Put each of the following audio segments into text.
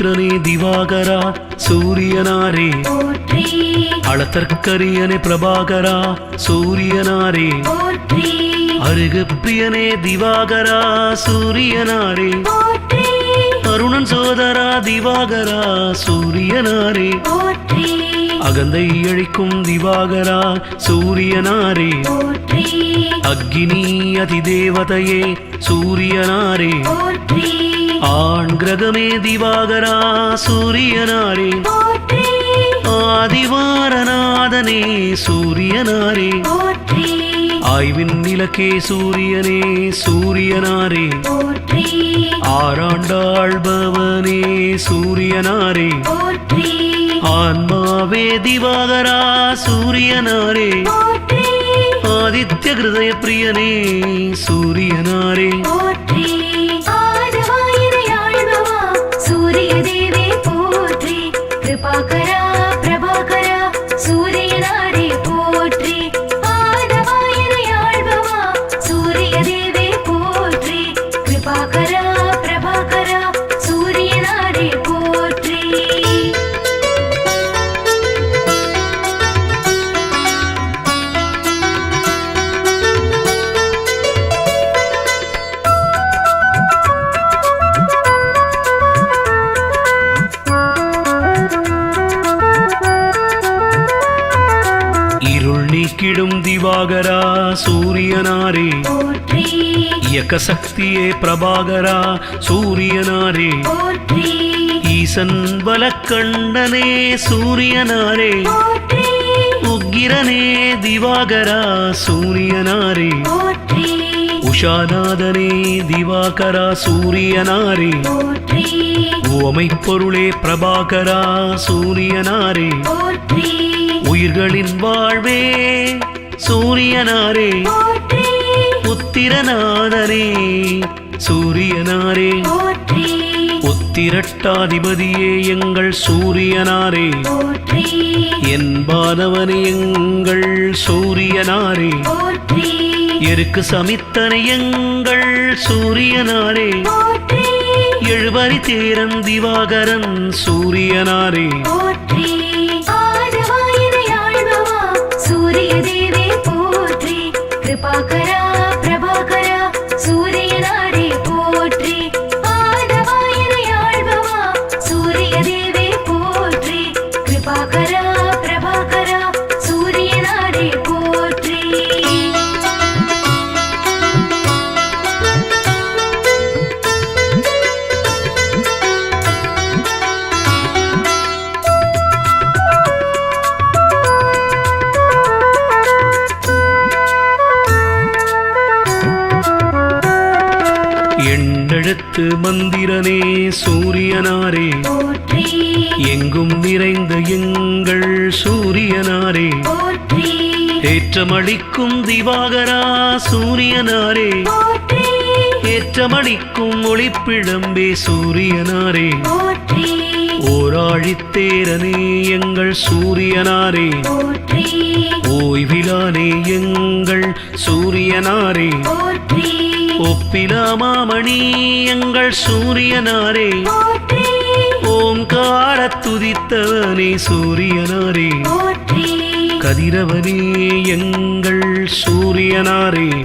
அதிதி புத்திரனே திவாகரா சூரியனாரே. அளத்தற்கரியனே பிரபாகரா சூரியனாரே. அருகு பிரியனே திவாகரா சூரியனாரே. அருணன் சோதரா திவாகரா சூரியனாரே. அகந்தை அழிக்கும் திவாகரா சூரியனாரே. அக்னி அதிதேவதையே சூரியனாரே. ஆண் கிரகமே திவாகரா சூரியனாரே. ஆதிவாரநாதனே சூரியனாரே. ஆய்வின் நிலக்கே சூரியனே சூரியனாரே. ஆராண்டாள்பவனே சூரியனாரே. ஆன்மாவே திவாகரா சூரியனாரே. ஆதித்ய ஹிருதய பிரியனே சூரியனாரே கிருபாகரா இயக்க சக்தியே பிரபாகரா சூரியனாரே. ஈசன் பலக்கண்டனே சூரியனாரே. உக்கிரனே திவாகரா சூரியனாரே. உஷாநாதனே திவாகரா சூரியனாரே. ஓமை பொருளே பிரபாகரா சூரியனாரே. உயிர்களின் வாழ்வே சூரியனாரே. போற்றி உத்திரநாதனே சூரியனாரே. போற்றி. உத்திரட்டாதிபதியே எங்கள் சூரியனாரே. என்பானவனே எங்கள் சூரியனாரே. எருக்கு சமித்தனை எங்கள் சூரியனாரே. எழுபறி தேரன் திவாகரன் சூரியனாரே. எண்ணெழுத்து மந்திரனே சூரியனாரே. எங்கும் நிறைந்த எங்கள் சூரியனாரே. ஏற்றமளிக்கும் திவாகரா சூரியனாரே. ஏற்றமளிக்கும் ஒளிப்பிழம்பே சூரியனாரே. ஓராழித்தேரனே எங்கள் சூரியனாரே. ஓய்விலானே எங்கள் சூரியனாரே. போற்றி ஒப்பிலாமாமணி எங்கள் சூரியனாரே. ஓங்கார துதித்தவனே சூரியனாரே. கதிரவனே எங்கள் சூரியனாரே.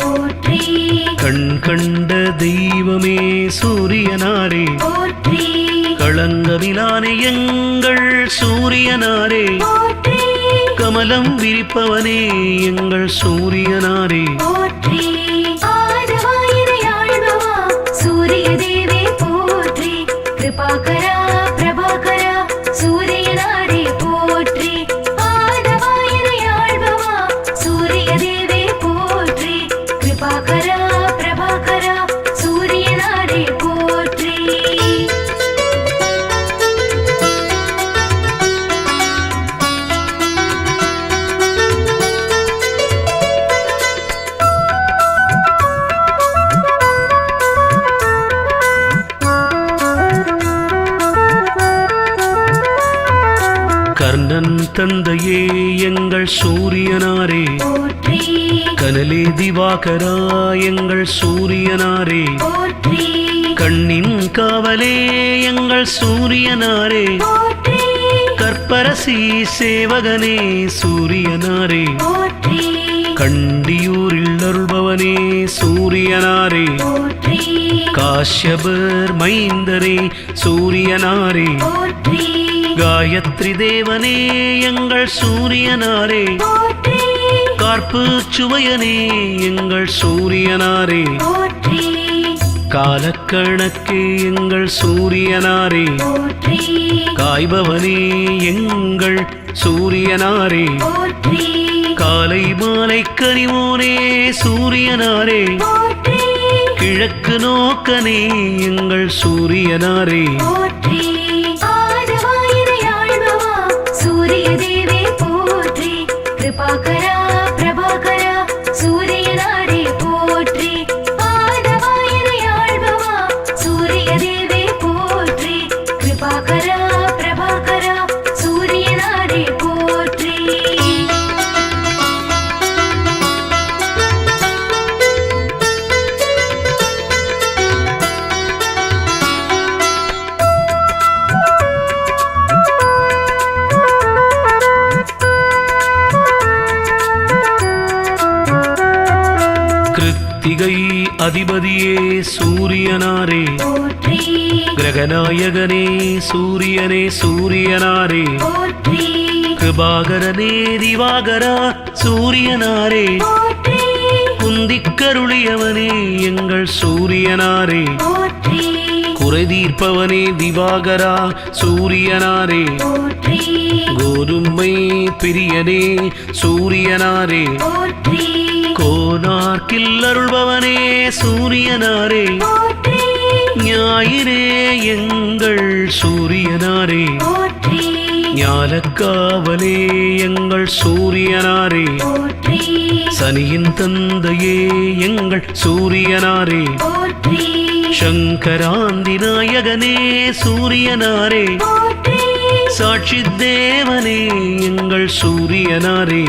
கண் கண்ட தெய்வமே சூரியனாரே. களங்கமிலானே எங்கள் சூரியனாரே. கமலம் விரிப்பவனே எங்கள் சூரியனாரே. கிருபாகரா தந்தையே எங்கள் சூரியனாரே. கனலே திவாகரா எங்கள் சூரியனாரே. கண்ணின் காவலே எங்கள் சூரியனாரே. கற்பரசி சேவகனே சூரியனாரே. கண்டியூரில் அருள்பவனே சூரியனாரே. காஷ்யபர் மைந்தரே சூரியனாரே. காயத்ரி தேவனே எங்கள் சூரியனாரே. போற்றி கார்ப்பு சுவையனே எங்கள் சூரியனாரே. காலக்கணக்கே எங்கள் சூரியனாரே. காய்பவனே எங்கள் சூரியனாரே. காலை மாலை கனிவோனே சூரியனாரே. கிழக்கு நோக்கனே எங்கள் சூரியனாரே. அதிபதியே சூரியனாரே. கிரகநாயகனே சூரியனே சூரியனாரே. கிருபாகரனே திவாகரா சூரியனாரே. குந்திக்கருளியவனே எங்கள் சூரியனாரே. போற்றி. குறை தீர்ப்பவனே திவாகரா சூரியனாரே. கோதுமை பிரியனே சூரியனாரே. கோனார்க்கில் அருள்பவனே சூரியனாரே. ஞாயிறே எங்கள் சூரியனாரே. போற்றி ஞாலக்காவலே எங்கள் சூரியனாரே. சனியின் தந்தையே எங்கள் சூரியனாரே. சங்கராந்தி நாயகனே சூரியனாரே. சாட்சி தேவனே எங்கள் சூரியனாரே.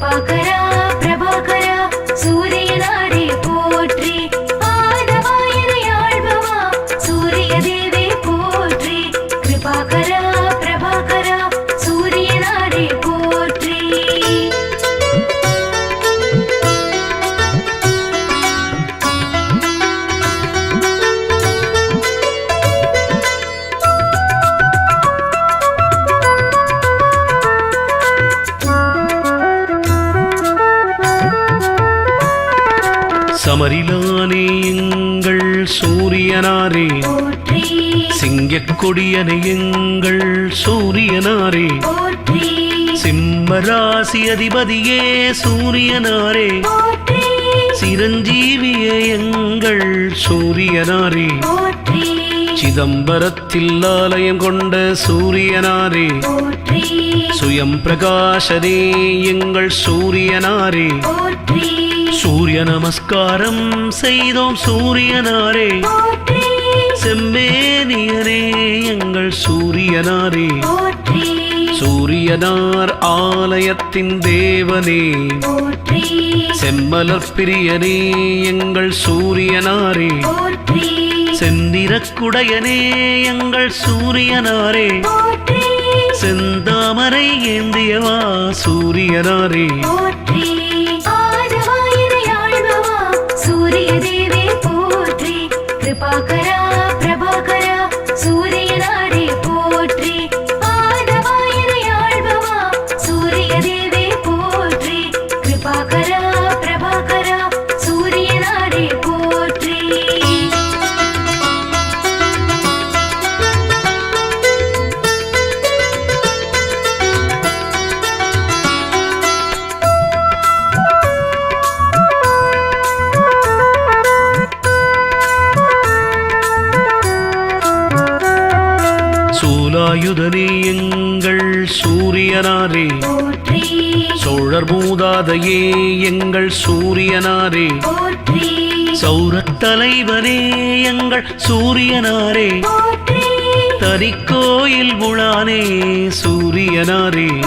கிருபாகரா பிரபாகரா கொடியனை எங்கள் சூரியனாரே. போற்றி. சிம்மராசி அதிபதியே சூரியனாரே. சிரஞ்சீவிய எங்கள் சூரியனாரே. சிதம்பரத்தில் ஆலயம் கொண்ட சூரியனாரே. சுயம் பிரகாசரே எங்கள் சூரியனாரே. சூரிய நமஸ்காரம் செய்தோம் சூரியனாரே. செம்மேனியரே. சூரியனாரே. சூரியனார் ஆலயத்தின் தேவனே. செம்மலர் பிரியனே எங்கள் சூரியனாரே. செந்திரக்குடையனே எங்கள் சூரியனாரே. செந்தாமரை ஏந்தியவா சூரியனாரே. சூரிய தேவே போற்றி. கிருபாகரா பிரபாகரா சூரியனாரே. சூலாயுதனே எங்கள் சூரியனாரே. சோழர் மூதாதையே எங்கள் சூரியனாரே. போற்றி. சௌரத் தலைவனே எங்கள் சூரியனாரே. தனிக்கோயில் உளானே சூரியனாரே.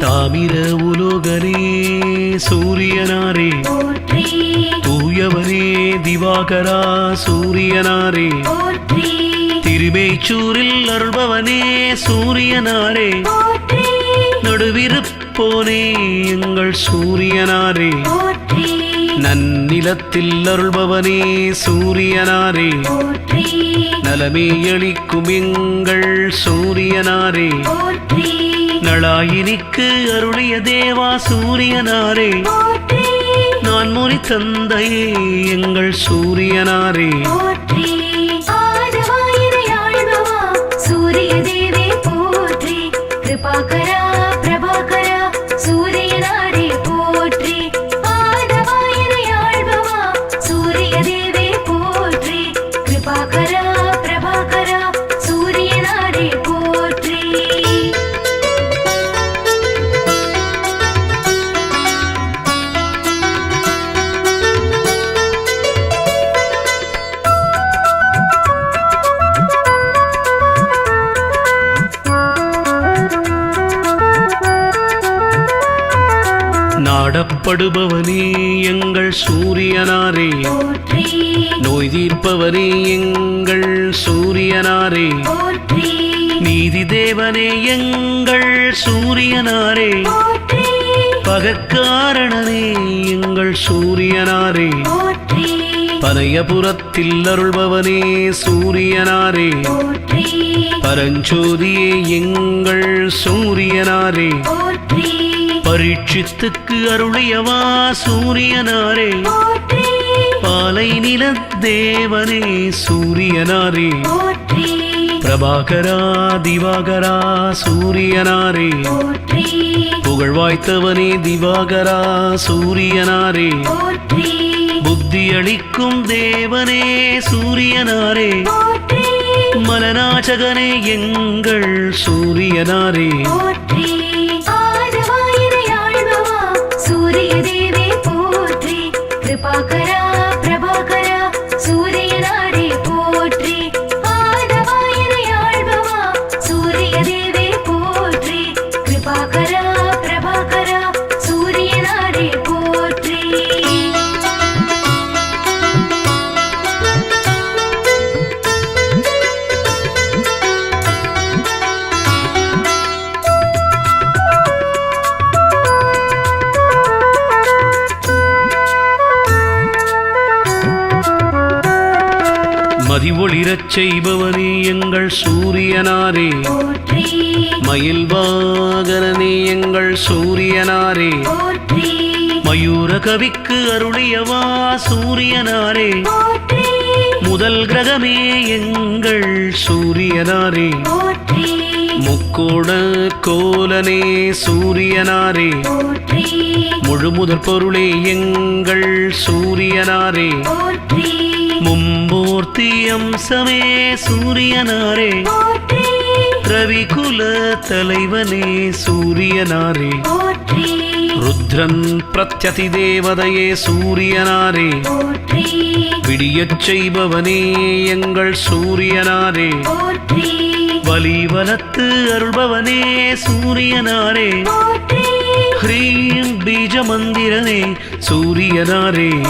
தாமிர உலோகனே சூரியனாரே. தூயவனே திவாகரா சூரியனாரே. திருமேச்சூரில் அருள்பவனே சூரியனாரே. நடுவிருப்போனே எங்கள் சூரியனாரே. நன்னிலத்தில் அருள்பவனே சூரியனாரே. நலமே அளிக்கும் எங்கள் சூரியனாரே. நளாயினிக்கு அருளிய தேவா சூரியனாரே. நான் முறி தந்தையே எங்கள் சூரியனாரே. கிருபாகரா பிரபாகரா நாடப்படுபவனே எங்கள் சூரியனாரே. நோய் தீர்ப்பவனே எங்கள் சூரியனாரே. நீதி தேவனே எங்கள் சூரியனாரே. பகக்காரணனே எங்கள் சூரியனாரே. பனையபுரத்தில் அருள்பவனே சூரியனாரே. பரஞ்சோதியே எங்கள் சூரியனாரே. பரீட்சித்துக்கு அருளியவா சூரியனாரே. பாலை நில தேவனே சூரியனாரே பிரபாகரா திவாகரா சூரியனாரே. புகழ் வாய்த்தவனே திவாகரா சூரியனாரே. போற்றி. புத்தி அளிக்கும் தேவனே சூரியனாரே. மலநாச்சகனே எங்கள் சூரியனாரே. மதி ஒளிரச் செய்பவனே எங்கள் சூரியனாரே. மயில் வாகனனே எங்கள் சூரியனாரே. மயூர கவிக்கு அருளியவா சூரியனாரே. முதல் கிரகமே எங்கள் சூரியனாரே. முக்கோட கோலனே சூரியனாரே. முழுமுதற் பொருளே எங்கள் சூரியனாரே. போற்றி மும்மூர்த்தி அம்சமே சூரியனாரே ரவிகுல தலைவனே சூரியனாரே. ருத்ரன் பிரத்யதி தேவதையே சூரியனாரே. விடியச் செய்பவனே எங்கள் சூரியனாரே. போற்றி. வலிவலத்து அருள்பவனே சூரியனாரே. ஹ்ரீம் பீஜ மந்திரனே சூரியனாரே